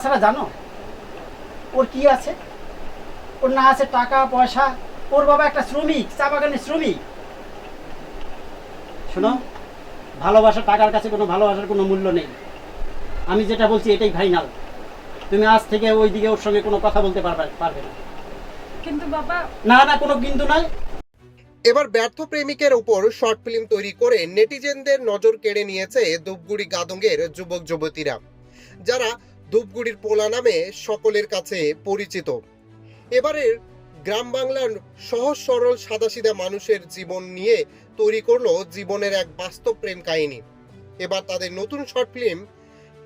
তাছাড়া জানো? ওর কি আছে? ওর না আছে টাকা পয়সা। ওর বাবা একটা শ্রমিক চা বাগানের শ্রমিক। শোনো ভালোবাসা টাকার কাছে কোনো ভালোবাসার কোনো মূল্য নেই। আমি যেটা বলছি এটাই ফাইনাল তুমি আজ থেকে ওই দিকে ওর সঙ্গে কোনো কথা বলতে পারবে পারবে না। কিন্তু বাবা না না কোনো কিন্তু নয় এবার ব্যর্থ প্রেমিকের উপর শর্ট ফিল্ম তৈরি করে নেটিজেনদের নজর কেড়ে নিয়েছে ধূপগুড়ি গাদঙ্গের যুবক যুবতীরা যারা ধূপগুড়ির পোলা নামে সকলের কাছে পরিচিত। এবারের গ্রাম বাংলার সহজ সরল সাদাসিধা মানুষের জীবন নিয়ে তৈরি করল জীবনের এক বাস্তব প্রেম কাহিনী। এবার তাদের নতুন শর্ট ফিল্ম,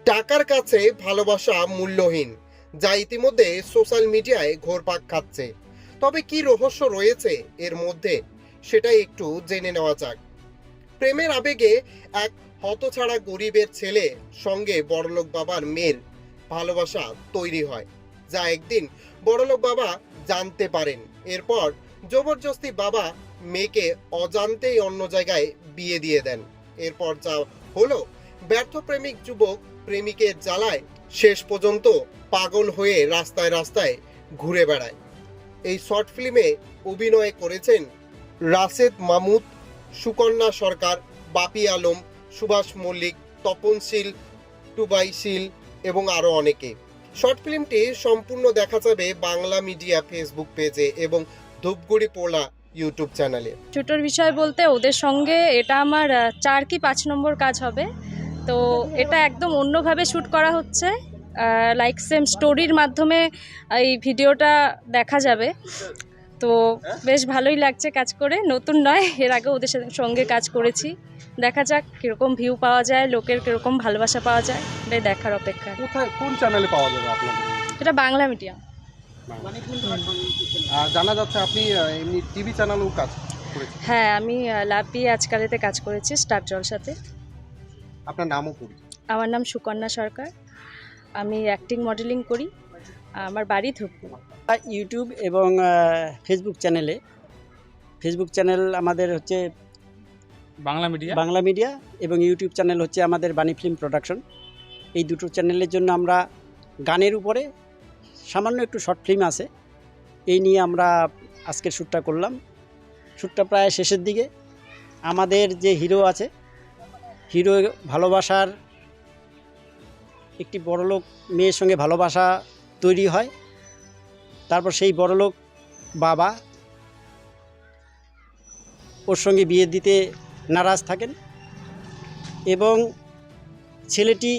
টাকার কাছে ভালোবাসা মূল্যহীন, যা ইতিমধ্যে সোশ্যাল মিডিয়ায় ঘোরপাক খাচ্ছে। তবে কি রহস্য রয়েছে এর মধ্যে, সেটাই একটু জেনে নেওয়া যাক। প্রেমের আবেগে এক হতছাড়া গরিবের ছেলে সঙ্গে বড়লোক বাবার মেয়ের ভালোবাসা তৈরি হয়, যা একদিন বড়লোক বাবা জানতে পারেন। এরপর জবরদস্তি বাবা মেয়েকে অজান্তেই অন্য জায়গায় বিয়ে দিয়ে দেন। এরপর যা হলো ব্যর্থ প্রেমিক যুবক প্রেমিকের জ্বালায় শেষ পর্যন্ত পাগল হয়ে রাস্তায় রাস্তায় ঘুরে বেড়ায়। এই শর্ট ফিল্মে অভিনয় করেছেন রাশেদ মামুদ, সুকন্যা সরকার, বাপি আলম, সুভাষ মল্লিক, তপনশীল, টুবাইশীল এবং আরও অনেকে। শর্ট ফিল্মটি সম্পূর্ণ দেখা যাবে বাংলা মিডিয়া ফেসবুক পেজে এবং ধূপগুড়ি পোলা ইউটিউব চ্যানেলে। ছোটোর বিষয় বলতে ওদের সঙ্গে এটা আমার চার কি পাঁচ নম্বর কাজ হবে। তো এটা একদম অন্যভাবে শ্যুট করা হচ্ছে। লাইক সেম স্টোরির মাধ্যমে এই ভিডিওটা দেখা যাবে। তো বেশ ভালোই লাগছে কাজ করে। নতুন নয় এর আগে ওদের সাথে- সঙ্গে কাজ করেছি। দেখা যাক কীরকম ভিউ পাওয়া যায় লোকের কীরকম ভালোবাসা পাওয়া যায় এটাই দেখার অপেক্ষা। কোথায় কোন চ্যানেলে পাওয়া যাবে আপনাদের? এটা বাংলা মিডিয়াম আর জানা যাচ্ছে আপনি এমনি টিভি চ্যানেলেও কাজ করেছেন। হ্যাঁ আমি লাভ আজকালেতে কাজ করেছি স্টার জলসাতে। আপনার নামও পড়ি আমার নাম সুকন্যা সরকার। আমি অ্যাক্টিং মডেলিং করি। আমার বাড়ি ধূপগুড়ি। ইউটিউব এবং ফেসবুক চ্যানেলে ফেসবুক চ্যানেল আমাদের হচ্ছে বাংলা মিডিয়া বাংলা মিডিয়া এবং ইউটিউব চ্যানেল হচ্ছে আমাদের বাণী ফিল্ম প্রোডাকশন এই দুটো চ্যানেলের জন্য আমরা গানের উপরে সামান্য একটু শর্ট ফিল্ম আছে। এই নিয়ে আমরা আজকের শ্যুটটা করলাম। শ্যুটটা প্রায় শেষের দিকে। আমাদের যে হিরো আছে হিরো ভালোবাসার একটি বড়লোক মেয়ের সঙ্গে ভালোবাসা তৈরি হয়। তারপর সেই বড়লোক বাবা ওর সঙ্গে বিয়ে দিতে নারাজ থাকেন এবং ছেলেটি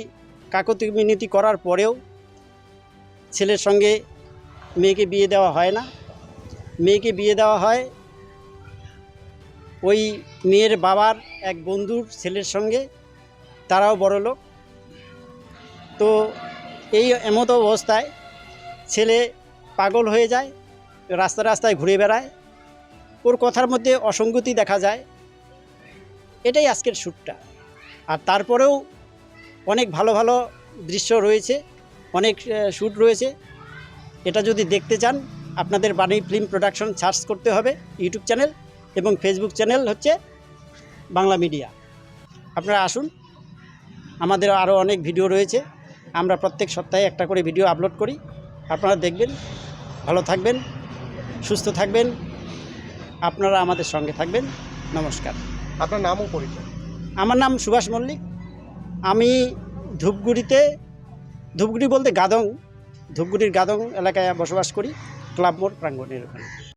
কাকতি মিনতি করার পরেও ছেলের সঙ্গে মেয়েকে বিয়ে দেওয়া হয় না। মেয়েকে বিয়ে দেওয়া হয় ওই মেয়ের বাবার এক বন্ধুর ছেলের সঙ্গে, তারাও বড় লোক। তো এই এমতো অবস্থায় ছেলে পাগল হয়ে যায় রাস্তা রাস্তায় ঘুরে বেড়ায়। ওর কথার মধ্যে অসঙ্গতি দেখা যায়। এটাই আজকের শ্যুটটা। আর তারপরেও অনেক ভালো ভালো দৃশ্য রয়েছে, অনেক শ্যুট রয়েছে। এটা যদি দেখতে চান, আপনাদের বাণী ফিল্ম প্রোডাকশন সার্চ করতে হবে ইউটিউব চ্যানেল এবং ফেসবুক চ্যানেল হচ্ছে বাংলা মিডিয়া। আপনারা আসুন, আমাদের আরও অনেক ভিডিও রয়েছে। আমরা প্রত্যেক সপ্তাহে একটা করে ভিডিও আপলোড করি। আপনারা দেখবেন, ভালো থাকবেন, সুস্থ থাকবেন, আপনারা আমাদের সঙ্গে থাকবেন। নমস্কার। আপনার নামও পরিচয়। আমার নাম সুভাষ মল্লিক। আমি ধূপগুড়িতে, ধূপগুড়ি বলতে গাদং, ধূপগুড়ির গাদং এলাকায় বসবাস করি, ক্লাব মোড় প্রাঙ্গণের ওখানে।